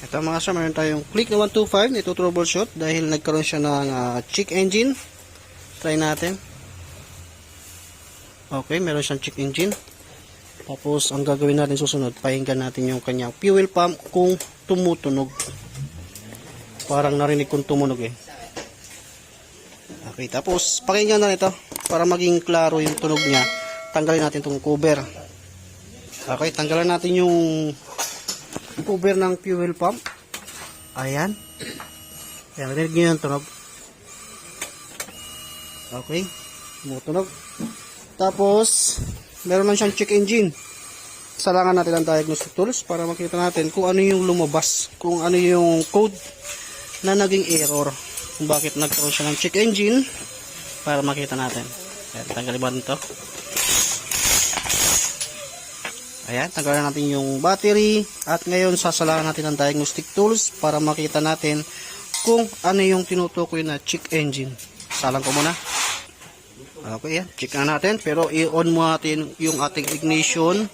Ito mga sir, meron tayong click na 125 na ito troubleshoot dahil nagkaroon siya ng ah, check engine. Try natin. Okay, meron siyang check engine. Tapos, ang gagawin natin susunod, pahingan natin yung kanyang fuel pump kung tumutunog. Parang narinig kong tumunog eh. Okay, tapos pakinggan na ito para maging klaro yung tunog niya. Tanggalin natin itong cover. Okay, tanggalan natin yung cover ng fuel pump. Ayan. Ayan, narinig nyo yung tunog. Okay, tumutunog. Tapos, meron lang siyang check engine. Salangan natin ang diagnostic tools para makita natin kung ano yung lumabas, kung ano yung code na naging error. Kung bakit nagkaroon siya ng check engine para makita natin. Ayan, tanggalin ba nito? Ayan, tanggalan natin yung battery at ngayon sasalangan natin ang diagnostic tools para makita natin kung ano yung tinutukoy na check engine. Salang ko muna. Okay, yan. Check na natin. Pero i-on mo natin yung ating ignition.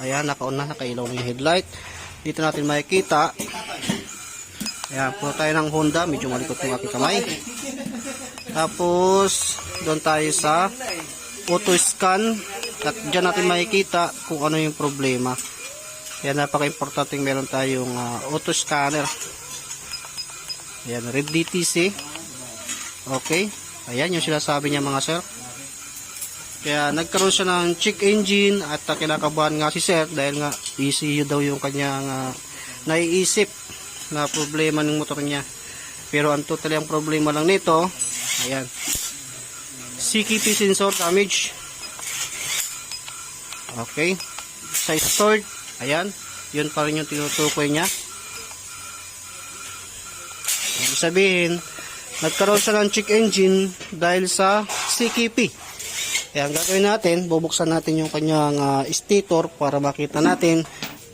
Ayan, naka-on na. Nakailaw na yung headlight. Dito natin makikita. Ayan, puno tayo ng Honda. Medyo malikot yung aking kamay. Tapos, doon tayo sa auto scan. At dyan natin makikita kung ano yung problema. Yan, napaka-importante meron tayong ah, auto scanner. Ayan, red DTC. Okay. Ayan yung sinasabi niya mga sir. Kaya nagkaroon siya ng check engine at uh, kinakabahan nga si sir dahil nga ECU daw yung kanyang uh, naiisip na problema ng motor niya. Pero ang totally ang problema lang nito, ayan, CKP sensor damage. Okay. Sa stored, ayan, yun pa rin yung tinutukoy niya. Ibig sabihin, nagkaroon siya ng check engine dahil sa CKP. Kaya ang gagawin natin, bubuksan natin yung kanyang ah, stator para makita natin.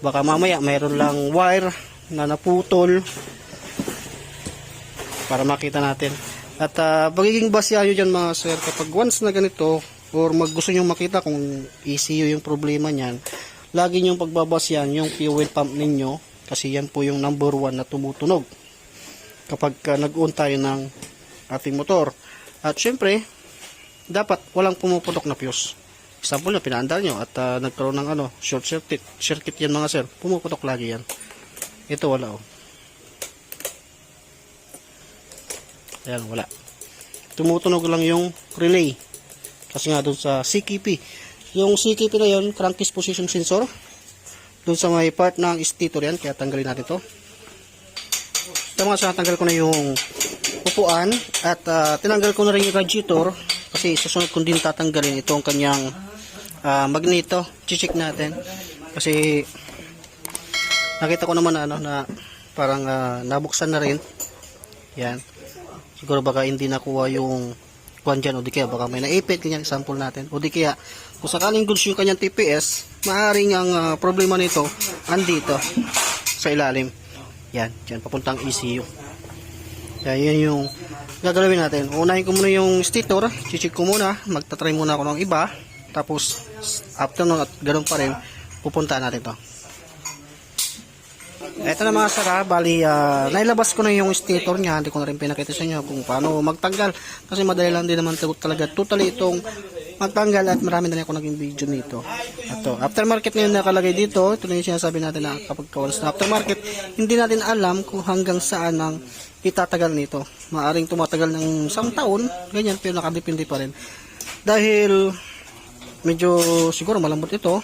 Baka mamaya mayroon lang wire na naputol para makita natin. At uh, magiging basya nyo dyan mga sir, kapag once na ganito, or mag gusto nyo makita kung ECU yung problema niyan, lagi nyo pagbabasyan yung fuel pump ninyo kasi yan po yung number one na tumutunog kapag uh, nag-on tayo ng ating motor. At syempre, dapat walang pumuputok na fuse. Example na pinaandar nyo at uh, nagkaroon ng ano, short circuit. Circuit yan mga sir. Pumuputok lagi yan. Ito wala oh. Ayan, wala. Tumutunog lang yung relay. Kasi nga doon sa CKP. Yung CKP na yun, crankcase position sensor. Doon sa may part ng stator yan. Kaya tanggalin natin to. Ito mga sa tanggal ko na yung upuan at ah, tinanggal ko na rin yung radiator kasi susunod kong din tatanggalin itong kanyang ah, magneto. Chichik natin kasi nakita ko naman na ano na parang ah, nabuksan na rin. Yan. Siguro baka hindi nakuha yung kuhan dyan o di kaya baka may naipit ganyan example natin o di kaya kung sakaling goods yung kanyang TPS maaaring ang ah, problema nito andito sa ilalim yan, dyan, papuntang ECU. Yan yung gagawin natin. Unahin ko muna yung stator, chichik ko muna, magtatry muna ako ng iba, tapos after nun at ganun pa rin, pupuntaan natin to. Ito na mga sara, bali, ah, nailabas ko na yung stator niya, hindi ko na rin pinakita sa inyo kung paano magtanggal, kasi madali lang din naman talaga, totally itong magtanggal at marami na rin ako naging video nito. Ito, aftermarket ngayon nakalagay dito, ito na yung sinasabi natin na kapag kawalas na aftermarket, hindi natin alam kung hanggang saan ang itatagal nito. Maaring tumatagal ng isang taon, ganyan, pero nakadepende pa rin. Dahil medyo siguro malambot ito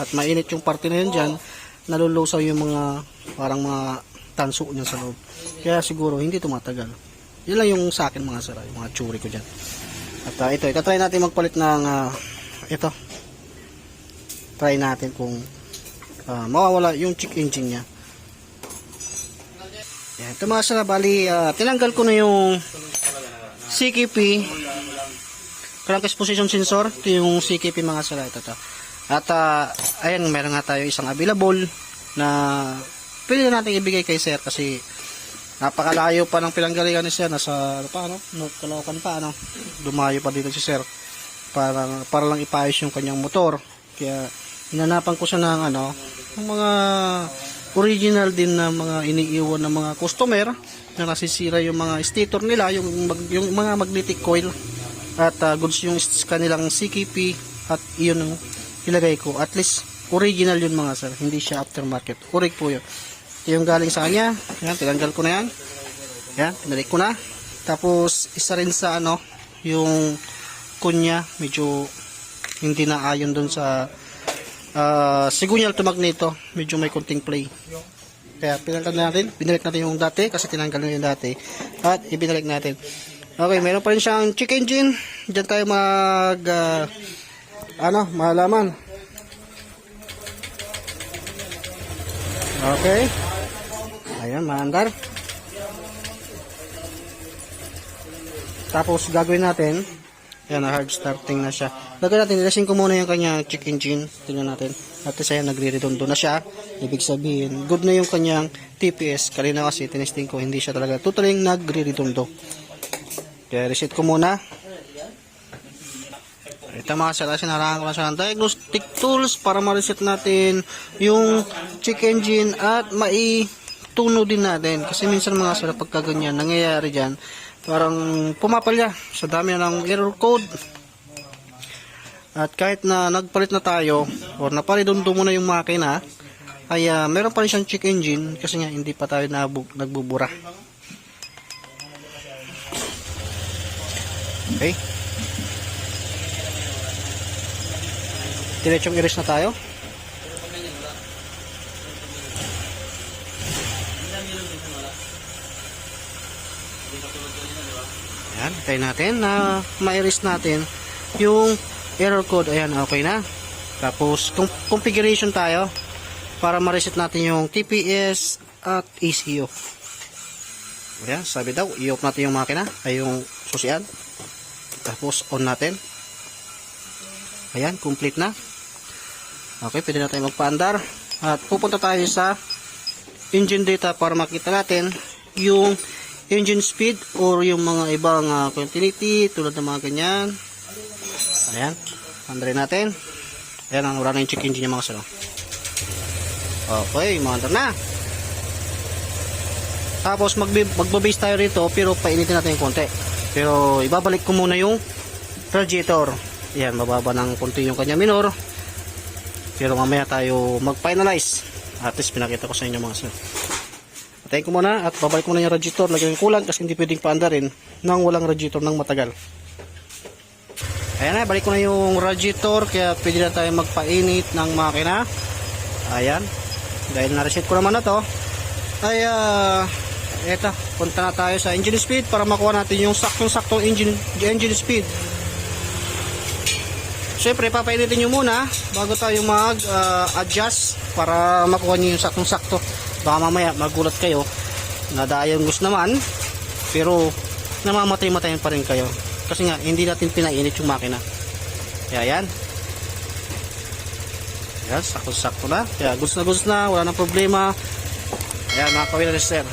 at mainit yung parte na yun dyan, nalulusaw yung mga parang mga tanso niya sa loob. Kaya siguro hindi tumatagal. Yun lang yung sa akin mga sara, yung mga tsuri ko dyan. At uh, ito, ito try natin magpalit ng ah, ito. Try natin kung ah, mawawala yung check engine niya. Yan, ito mga sara, bali, ah, tinanggal ko na yung CKP crankcase position sensor. Ito yung CKP mga sara. Ito, ito. At ah, ayan, meron nga tayo isang available na pwede na natin ibigay kay sir kasi napakalayo pa ng pinanggalingan ni sir nasa ano pa ano North pa ano dumayo pa dito si sir para para lang ipayos yung kanyang motor kaya hinanapan ko siya ng ano ng mga original din na mga iniiwan ng mga customer na nasisira yung mga stator nila, yung, yung mga magnetic coil at uh, goods yung kanilang CKP at iyon ang ilagay ko. At least original yun mga sir, hindi siya aftermarket. Correct po yun. Yung galing sa kanya. Yan, tinanggal ko na yan. Yan, pinalik ko na. Tapos isa rin sa ano, yung kunya, medyo hindi na ayon dun sa uh, sigunyal to magneto, medyo may konting play. Kaya pinalitan natin, binalik natin yung dati kasi tinanggal na yung dati at ibinalik natin. Okay, meron pa rin siyang check engine. Diyan tayo mag ah, ano, malaman. Okay. Ayan, maandar. Tapos gagawin natin, yan na hard starting na siya. Lagyan natin, ilasin ko muna yung kanyang check engine. Tingnan natin. At saya nagre-redondo na siya. Ibig sabihin, good na yung kanyang TPS. Kanina kasi tinesting ko, hindi siya talaga totally nagre-redondo. Kaya reset ko muna. Ito mga sir, kasi narangan ko na siya ng diagnostic tools para ma-reset natin yung check engine at maituno din natin. Kasi minsan mga sir, pagka ganyan, nangyayari dyan, parang pumapalya sa dami ng error code. At kahit na nagpalit na tayo, or napalidundo mo na yung makina, ay ah, meron pa rin siyang check engine kasi nga hindi pa tayo nagbubura. Okay. Diretsong iris na tayo. Ayan, tayo natin na ma-iris natin yung error code. Ayan, okay na. Tapos, configuration tayo para ma-reset natin yung TPS at ECU. Ayan, sabi daw, i-off natin yung makina, ay yung susian. Tapos, on natin. Ayan, complete na. Okay, pwede na tayo magpaandar. At pupunta tayo sa engine data para makita natin yung engine speed or yung mga ibang uh, continuity tulad ng mga ganyan. Ayan, andarin natin. Ayan, ang wala na yung check engine yung mga salo. Okay, maandar na. Tapos magbabase tayo rito pero painitin natin yung konti. Pero ibabalik ko muna yung radiator. Ayan, mababa ng konti yung kanya minor. Pero mamaya tayo mag-finalize. At least pinakita ko sa inyo mga sir. Patayin ko muna at babalik ko muna yung radiator. Lagyan yung kulang kasi hindi pwedeng paandarin nang walang radiator ng matagal. Ayan na, balik ko na yung radiator kaya pwede na tayo magpainit ng makina. Ayan. Dahil na-reset ko naman na to. Ay, ah, eto, punta na tayo sa engine speed para makuha natin yung saktong-saktong engine, engine speed. Siyempre, papainitin nyo muna bago tayo mag-adjust para makuha nyo yung saktong-sakto. Baka mamaya magulat kayo na dayang gusto naman pero namamatay-matayin pa rin kayo. Kasi nga, hindi natin pinainit yung makina. Kaya yan. Yan, sakto-sakto na. Kaya gusto na gusto na, wala nang problema. Ayan, mga kawin na sir.